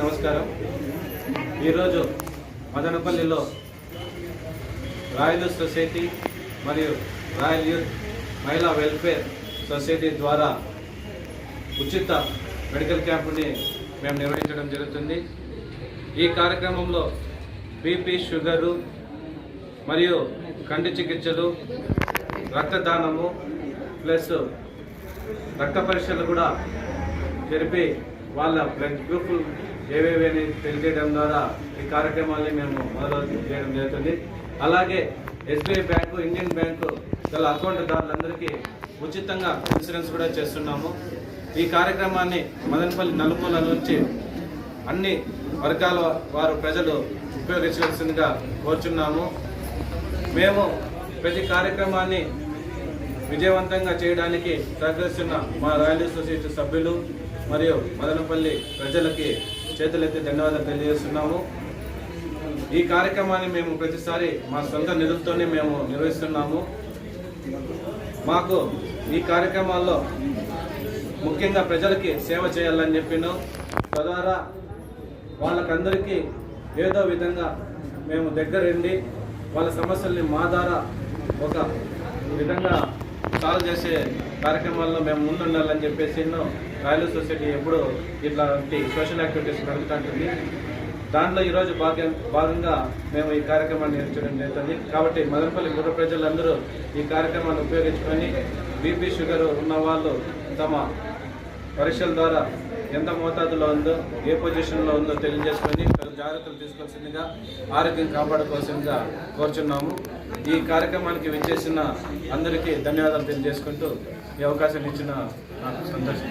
నమస్కారం. ఈరోజు మదనపల్లిలో రాయల్ సొసైటీ మరియు రాయల్ యూత్ మహిళా వెల్ఫేర్ సొసైటీ ద్వారా ఉచిత మెడికల్ క్యాంపుని మేము నిర్వహించడం జరుగుతుంది. ఈ కార్యక్రమంలో బీపీ షుగరు మరియు కంటి చికిత్సలు రక్తదానము ప్లస్ రక్త పరీక్షలు కూడా జరిపి వాళ్ళ బ్లడ్ గ్రూప్ ఏవేవి అని తెలియజేయడం ద్వారా ఈ కార్యక్రమాన్ని మేము మొదలు చేయడం జరుగుతుంది. అలాగే ఎస్బీఐ బ్యాంకు ఇండియన్ బ్యాంకు గల అకౌంట్దారులందరికీ ఉచితంగా ఇన్సూరెన్స్ కూడా చేస్తున్నాము. ఈ కార్యక్రమాన్ని మదనపల్లి నలుమూల నుంచి అన్ని వర్గాల వారు ప్రజలు ఉపయోగించవలసిందిగా కోరుచున్నాము. మేము ప్రతి కార్యక్రమాన్ని విజయవంతంగా చేయడానికి సహకరిస్తున్న మా రాయల్ సొసైటీ సభ్యులు మరియు మదనపల్లి ప్రజలకి చేతులెత్తి ధన్యవాదాలు తెలియజేస్తున్నాము. ఈ కార్యక్రమాన్ని మేము ప్రతిసారి మా సొంత నిధులతోనే మేము నిర్వహిస్తున్నాము. మాకు ఈ కార్యక్రమాల్లో ముఖ్యంగా ప్రజలకి సేవ చేయాలని చెప్పిన. తద్వారా వాళ్ళకందరికీ ఏదో విధంగా మేము దగ్గరుండి వాళ్ళ సమస్యల్ని మా ద్వారా ఒక విధంగా సాల్వ్ చేసే కార్యక్రమాల్లో మేము ముందుండాలని చెప్పేసి ఎన్నో రాయల్ సొసైటీ ఎప్పుడు ఇట్లాంటి సోషల్ యాక్టివిటీస్ నడుపుతుంటుంది దాంట్లో ఈరోజు భాగ్యం భాగంగా మేము ఈ కార్యక్రమాన్ని నిర్వహించడం జరుగుతుంది. కాబట్టి మదనపల్లి గుర్ర ప్రజలందరూ ఈ కార్యక్రమాన్ని ఉపయోగించుకొని బీపీ షుగర్ ఉన్న వాళ్ళు తమ పరీక్షల ద్వారా ఎంత మోతాదులో ఉందో ఏ పొజిషన్లో ఉందో తెలియజేసుకొని జాగ్రత్తలు తీసుకోవాల్సిందిగా ఆరోగ్యం కాపాడుకోవాల్సిందిగా కోరుచున్నాము. ఈ కార్యక్రమానికి విచ్చేసిన అందరికీ ధన్యవాదాలు తెలియజేసుకుంటూ ఈ అవకాశం ఇచ్చిన నాకు సంతోషం.